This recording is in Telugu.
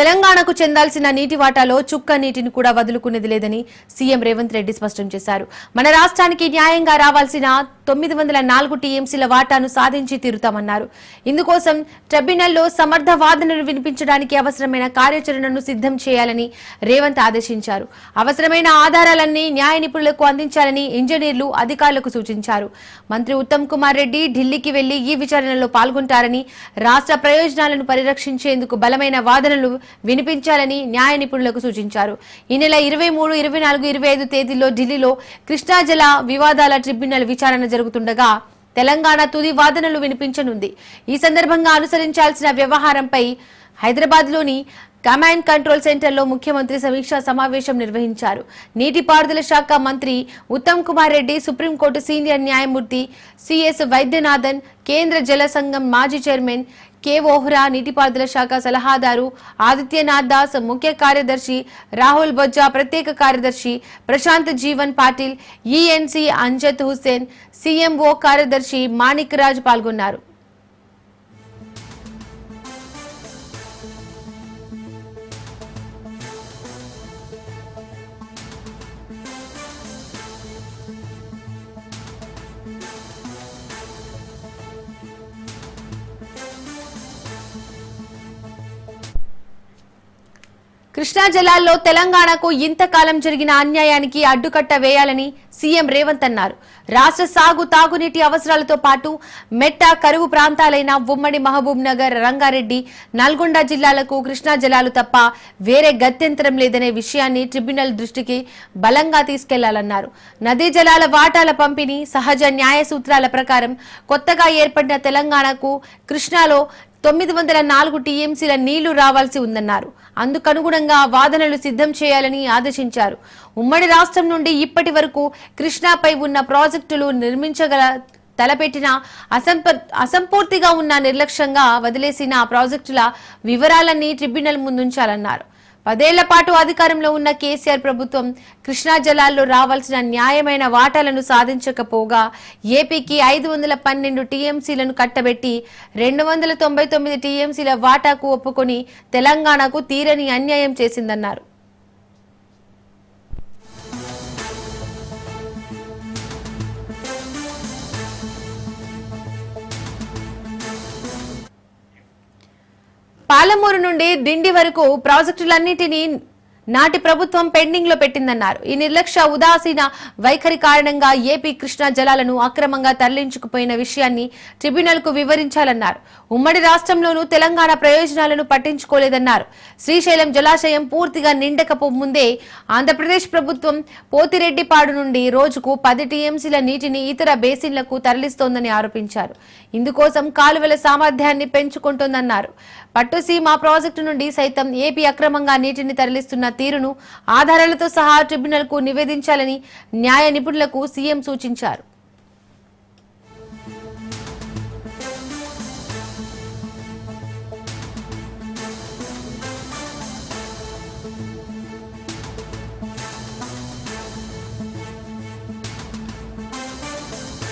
తెలంగాణకు చెందాల్సిన నీటి వాటాలో చుక్క నీటిని కూడా వదులుకునేది లేదని సీఎం రేవంత్ రెడ్డి స్పష్టం చేశారు. మన రాష్ట్రానికి న్యాయంగా రావాల్సిన తొమ్మిది వందల నాలుగు టీఎంసీల వాటాను సాధించి తీరుతామన్నారు. ఇందుకోసం ట్రిబ్యునల్లో సమర్థ వాదనలు వినిపించడానికి అవసరమైన కార్యాచరణను సిద్ధం చేయాలని రేవంత్ ఆదేశించారు. అవసరమైన ఆధారాలన్నీ న్యాయ నిపుణులకు అందించాలని ఇంజనీర్లు అధికారులకు సూచించారు. మంత్రి ఉత్తమ్ కుమార్ రెడ్డి ఢిల్లీకి వెళ్ళి ఈ విచారణలో పాల్గొంటారని రాష్ట్ర ప్రయోజనాలను పరిరక్షించేందుకు బలమైన వాదనలు వినిపించాలని న్యాయ నిపుణులకు సూచించారు. ఈ నెల ఇరవై మూడు ఇరవై నాలుగు ఇరవై ఐదు తేదీల్లో ఢిల్లీలో కృష్ణా జల వివాదాల ట్రిబ్యునల్ విచారణ జరుగుతుండగా తెలంగాణ తుది వాదనలు వినిపించనుంది. ఈ సందర్భంగా అనుసరించాల్సిన వ్యవహారంపై హైదరాబాద్లోని కమాండ్ కంట్రోల్ సెంటర్లో ముఖ్యమంత్రి సమీక్షా సమావేశం నిర్వహించారు. నీటిపారుదల శాఖ మంత్రి Uttam Kumar Reddy supreme court senior న్యాయమూర్తి సిఎస్ వైద్యనాథన్ కేంద్ర జల సంఘం మాజీ చైర్మన్ కె ఓహ్రా నీటిపారుదల శాఖ సలహాదారు ఆదిత్యనాథ్ దాస్ ముఖ్య కార్యదర్శి రాహుల్ బొజ్జా ప్రత్యేక కార్యదర్శి ప్రశాంత్ జీవన్ పాటిల్ ఈఎన్సీ అంజద్ హుస్సేన్ సీఎంఓ కార్యదర్శి మాణిక్ రాజ్ పాల్గొన్నారు. కృష్ణా జలాల్లో తెలంగాణకు ఇంతకాలం జరిగిన అన్యాయానికి అడ్డుకట్ట వేయాలని సీఎం రేవంత్ అన్నారు. రాష్ట్ర సాగు తాగునీటి అవసరాలతో పాటు మెట్ట కరువు ప్రాంతాలైన ఉమ్మడి మహబూబ్ నగర్ రంగారెడ్డి నల్గొండ జిల్లాలకు కృష్ణా జలాలు తప్ప వేరే గత్యంతరం లేదనే విషయాన్ని ట్రిబ్యునల్ దృష్టికి బలంగా తీసుకెళ్ళాలన్నారు. నదీ జలాల వాటాల పంపిణీ సహజ న్యాయ సూత్రాల ప్రకారం కొత్తగా ఏర్పడిన తెలంగాణకు కృష్ణాలో తొమ్మిది వందల నాలుగు టీఎంసీల నీళ్ళు రావాల్సి ఉందన్నారు. అందుకనుగుణంగా వాదనలు సిద్ధం చేయాలని ఆదేశించారు. ఉమ్మడి రాష్ట్రం నుండి ఇప్పటి వరకు కృష్ణాపై ఉన్న ప్రాజెక్టులు నిర్మించగల తలపెట్టిన అసంప అసంపూర్తిగా ఉన్న నిర్లక్ష్యంగా వదిలేసిన ప్రాజెక్టుల వివరాలన్నీ ట్రిబ్యునల్ ముందుంచాలన్నారు. పదేళ్ళ పాటు అధికారంలో ఉన్న కేసీఆర్ ప్రభుత్వం కృష్ణా జలాల్లో రావాల్సిన న్యాయమైన వాటాలను సాధించకపోగా ఏపీకి ఐదు వందల పన్నెండు టీఎంసీలను కట్టబెట్టి రెండు వందల తొంభై తొమ్మిది టీఎంసీల వాటాకు ఒప్పుకొని తెలంగాణకు తీరని అన్యాయం చేసిందన్నారు. పాలమూరు నుండి డిండి వరకు ప్రాజెక్టులన్నింటినీ నాటి ప్రభుత్వం పెండింగ్లో పెట్టిందన్నారు. ఈ నిర్లక్ష్య ఉదాసీన వైఖరి కారణంగా ఏపీ కృష్ణా జలాలను అక్రమంగా తరలించుకుపోయిన విషయాన్ని ట్రిబ్యునల్కు వివరించాలన్నారు. ఉమ్మడి రాష్ట్రంలోనూ తెలంగాణ ప్రయోజనాలను పట్టించుకోలేదన్నారు. శ్రీశైలం జలాశయం పూర్తిగా నిండకపో ముందే ఆంధ్రప్రదేశ్ ప్రభుత్వం పోతిరెడ్డిపాడు నుండి రోజుకు పది టీఎంసీల నీటిని ఇతర బేసిన్లకు తరలిస్తోందని ఆరోపించారు. ఇందుకోసం కాలువల సామర్థ్యాన్ని పెంచుకుంటోందన్నారు. పట్టుసీమ ప్రాజెక్టు నుండి సైతం ఏపీ అక్రమంగా నీటిని తరలిస్తున్న తీరును ఆధారాలతో సహా ట్రిబ్యునల్కు నివేదించాలని న్యాయ నిపుణులకు సీఎం సూచించారు.